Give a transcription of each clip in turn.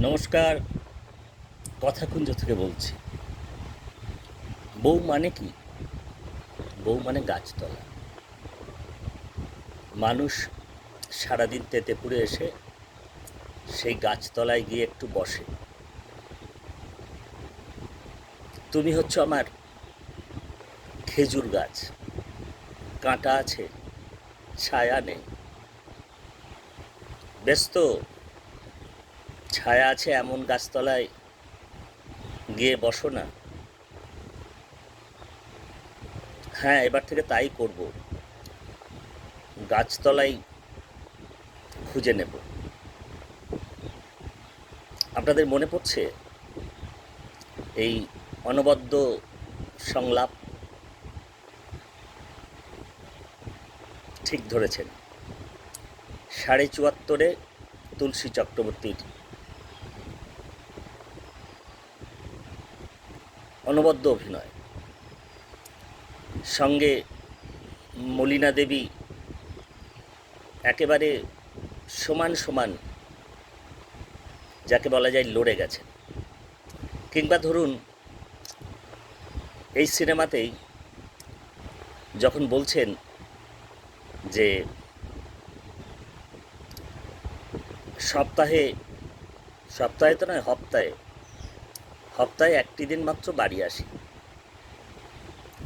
নমস্কার, কথাকুঞ্জ থেকে বলছি। বউ মানে কি? বউ মানে গাছতলা। মানুষ সারাদিন তেতে পুড়ে এসে সেই গাছতলায় গিয়ে একটু বসে। তুমি হচ্ছে আমার খেজুর গাছ। কাঁটা আছে, ছায়া নেই। ব্যস্ত ছায়া আছে এমন গাছতলায়? গিয়ে বসো না। হ্যাঁ এবার থেকে তাই করব। গাছতলাই খুঁজে নেব। আপনাদের মনে পড়ছে? এই অনবদ্য সংলাপ? ঠিক ধরেছেন। সাড়ে চুয়াত্তরে তুলসী চক্রবর্তীর অনবদ্য অভিনয়। সঙ্গে মলিনা দেবী একেবারে সমান সমান যাকে বলা যায় লড়ে গেছে কিংবা ধরুন, এই সিনেমাতেই যখন বলছেন যে সপ্তাহে সপ্তাহে তো নয়, হপ্তাহে সপ্তাহে একটি দিন মাত্র বাড়ি আসি।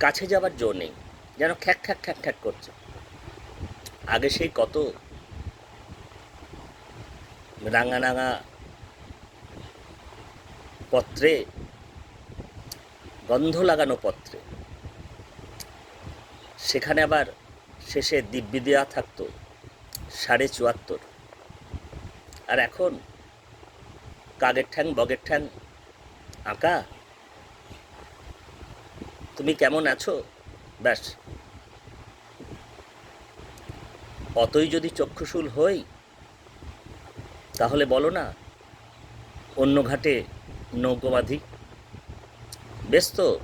কাছে যাবার জো নেই, যেন খ্যাক খ্যাক খ্যাক খ্যাক করছে। আগে সেই কত রাঙা রাঙা পত্রে, গন্ধ লাগানো পত্রে। সেখানে আবার শেষে দিব্যি দেওয়া থাকতো সাড়ে চুয়াত্তর। আর এখন কাগের ঠ্যাং, বগের ঠ্যাং আঁকা? তুমি কেমন আছো? ব্যাস। অতই যদি চক্ষুশূল হই, তাহলে বলো না, অন্য ঘাটে নৌকো বাঁধি বেশ তো,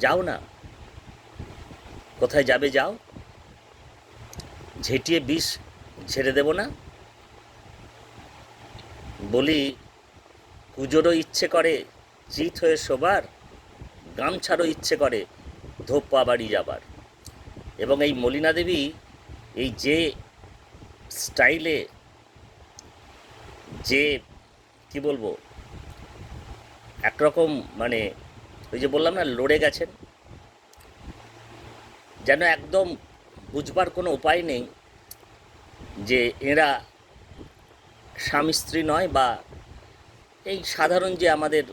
যাও না। কোথায় যাবে যাও? ঝেঁটিয়ে বিষ ঝেড়ে দেব না? বলি পুজোরও ইচ্ছে করে চিত হয়ে শোবার, গামছারও ইচ্ছে করে ধোপা বাড়ি যাবার। এবং এই মলিনা দেবী এই যে স্টাইলে যে, কি বলব, একরকম মানে ওই যে বললাম না, লড়ে গেছেন, যেন একদম বুঝবার কোনো উপায় নেই যে এরা স্বামী স্ত্রী নয় বা এই সাধারণ যে আমাদের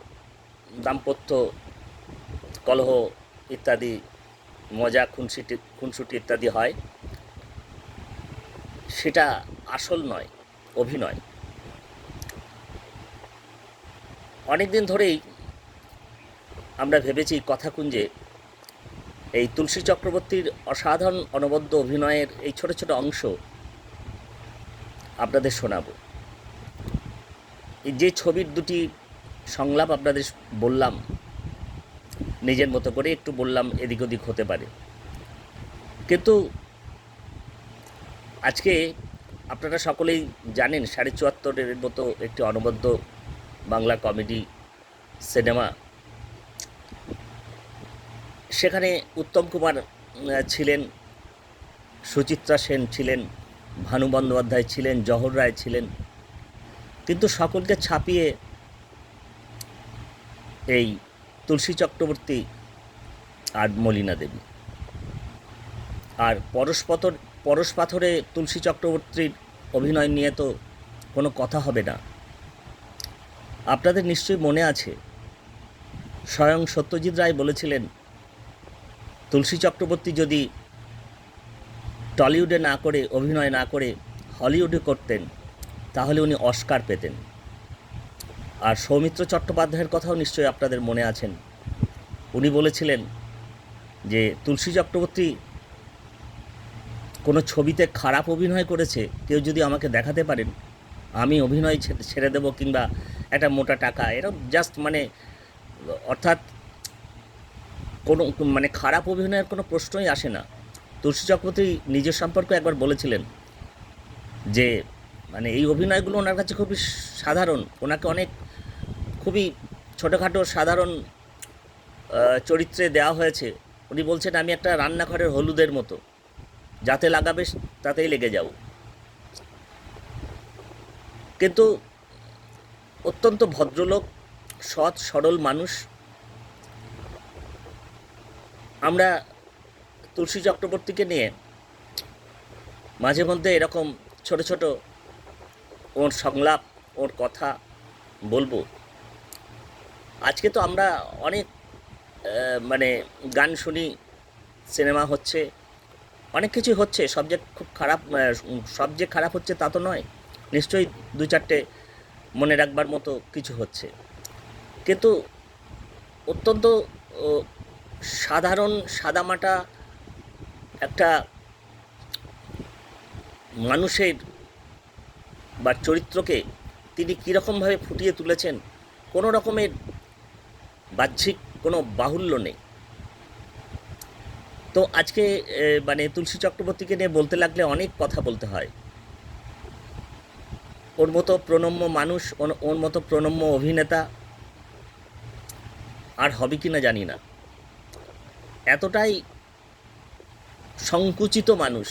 দাম্পত্য কলহ ইত্যাদি, মজা, খুনসুটি খুনসুটি ইত্যাদি হয়, সেটা আসল নয়, অভিনয়। অনেক দিন ধরেই আমরা ভেবেছি কথাকুঞ্জে এই তুলসী চক্রবর্তীর অসাধারণ অনবদ্য অভিনয়ের এই ছোট ছোট অংশ আপনাদের শোনাবো। এই যে ছবির দুটি সংলাপ আপনাদের বললাম, নিজের মতো করে একটু বললাম, এদিক ওদিক হতে পারে। কিন্তু আজকে আপনারা সকলেই জানেন, সাড়ে চুয়াত্তরের মতো একটি অনবদ্য বাংলা কমেডি সিনেমা। সেখানে উত্তম কুমার ছিলেন, সুচিত্রা সেন ছিলেন, ভানু বন্দ্যোপাধ্যায় ছিলেন, জহর রায় ছিলেন। কিন্তু সকলকে ছাপিয়ে এই তুলসী চক্রবর্তী আর মলিনা দেবী। আর পরশপথর পরশ পাথরে তুলসী চক্রবর্তীর অভিনয় নিয়ে তো কোনো কথা হবে না। আপনাদের নিশ্চয়ই মনে আছে, স্বয়ং সত্যজিৎ রায় বলেছিলেন, তুলসী চক্রবর্তী যদি টলিউডে না করে, অভিনয় না করে হলিউডে করতেন, তাহলে উনি অস্কার পেতেন। আর সৌমিত্র চট্টোপাধ্যায়ের কথাও নিশ্চয়ই আপনাদের মনে আছেন। উনি বলেছিলেন যে, তুলসী চক্রবর্তী কোনো ছবিতে খারাপ অভিনয় করেছে, কেউ যদি আমাকে দেখাতে পারেন, আমি অভিনয় ছেড়ে দেবো কিংবা একটা মোটা টাকা। এরকম জাস্ট মানে অর্থাৎ কোনো মানে খারাপ অভিনয়ের কোনো প্রশ্নই আসে না। তুলসী চক্রবর্তী নিজের সম্পর্কে একবার বলেছিলেন যে মানে এই অভিনয়গুলো ওনার কাছে খুবই সাধারণ। ওনাকে অনেক খুবই ছোটোখাটো সাধারণ চরিত্রে দেওয়া হয়েছে। উনি বলছেন, আমি একটা রান্নাঘরের হলুদের মতো। যাতে লাগাবে, তাতেই লেগে যাও। কিন্তু অত্যন্ত ভদ্রলোক, সৎ, সরল মানুষ। আমরা তুলসী চক্রবর্তীকে নিয়ে মাঝে মধ্যে এরকম ছোট ছোট ওর সংলাপ, ওর কথা বলব। আজকে তো আমরা অনেক মানে গান শুনি, সিনেমা হচ্ছে, অনেক কিছু হচ্ছে, সব যে খুব খারাপ সব যে খারাপ হচ্ছে তা তো নয়, নিশ্চয়ই দু চারটে মনে রাখবার মতো কিছু হচ্ছে। কিন্তু অত্যন্ত সাধারণ সাদামাটা একটা মানুষের বা চরিত্রকে তিনি কীরকমভাবে ফুটিয়ে তুলেছেন, কোনো রকমের বাহ্যিক কোনো বাহুল্য নেই। তো আজকে মানে তুলসী চক্রবর্তীকে নিয়ে বলতে লাগলে অনেক কথা বলতে হয়। ওর মতো প্রণম্য মানুষ ওর- মতো প্রণম্য অভিনেতা আর হবে কি না জানি না। এতটাই সংকুচিত মানুষ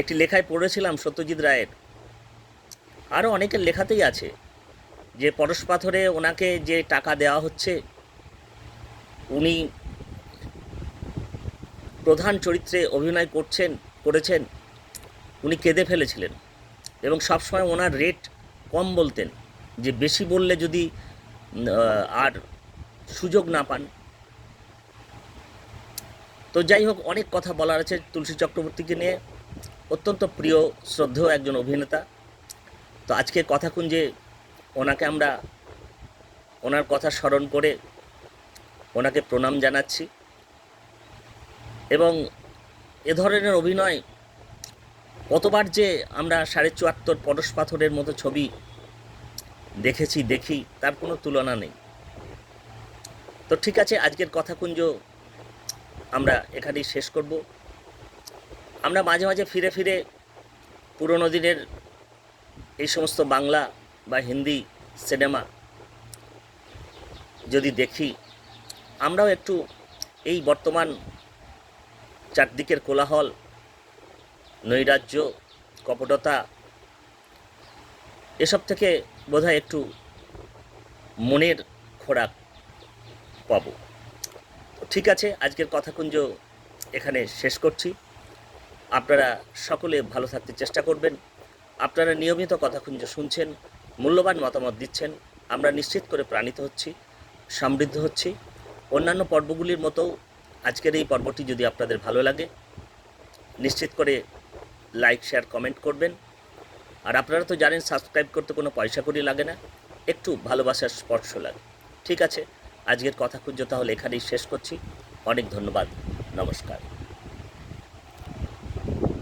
একটি লেখায় পড়েছিলাম সত্যজিৎ রায়ের। আরও অনেকের লেখাতেই আছে যে পরশ পাথরে ওনাকে যে টাকা দেওয়া হচ্ছে, উনি প্রধান চরিত্রে অভিনয় করছেন, করেছেন, উনি কেঁদে ফেলেছিলেন এবং সবসময় ওনার রেট কম বলতেন যে বেশি বললে যদি আর সুযোগ না পান। তো যাই হোক, অনেক কথা বলার আছে তুলসী চক্রবর্তীকে নিয়ে। অত্যন্ত প্রিয়, শ্রদ্ধেয় একজন অভিনেতা। তো আজকে কথাকুঞ্জে ওনাকে আমরা, ওনার কথা স্মরণ করে ওনাকে প্রণাম জানাচ্ছি এবং এ ধরনের অভিনয় কতবার যে আমরা সাড়ে চুয়াত্তর পরশ পাথরের মতো ছবি দেখেছি, দেখি, তার কোনো তুলনা নেই। তো ঠিক আছে, আজকের কথাকুঞ্জ আমরা এখানেই শেষ করব। আমরা মাঝে মাঝে ফিরে ফিরে পুরনো দিনের এই সমস্ত বাংলা বা হিন্দি সিনেমা যদি দেখি, আমরাও একটু এই বর্তমান চারদিকের কোলাহল, নৈরাজ্য, কপটতা, এসব থেকে বোধহয় একটু মনের খোরাক পাবো। ঠিক আছে, আজকের কথাকুঞ্জ এখানে শেষ করছি। আপনারা সকলে ভালো থাকতে চেষ্টা করবেন। আপনারা নিয়মিত কথাকুঞ্জ শুনছেন, মূল্যবান মতামত দিচ্ছেন। আমরা নিশ্চিত করে প্রাণিত হচ্ছি, সমৃদ্ধ হচ্ছি। অন্যান্য পর্বগুলির মতো আজকের এই পর্বটি যদি আপনাদের ভালো লাগে, নিশ্চিত করে লাইক, শেয়ার, কমেন্ট করবেন। আর আপনারা তো জানেন, সাবস্ক্রাইব করতে কোনো পয়সা করি লাগে না, একটু ভালোবাসার স্পর্শ লাগে। ঠিক আছে, আজকের কথা খুঁজো তাহলে এখানেই শেষ করছি। অনেক ধন্যবাদ, নমস্কার।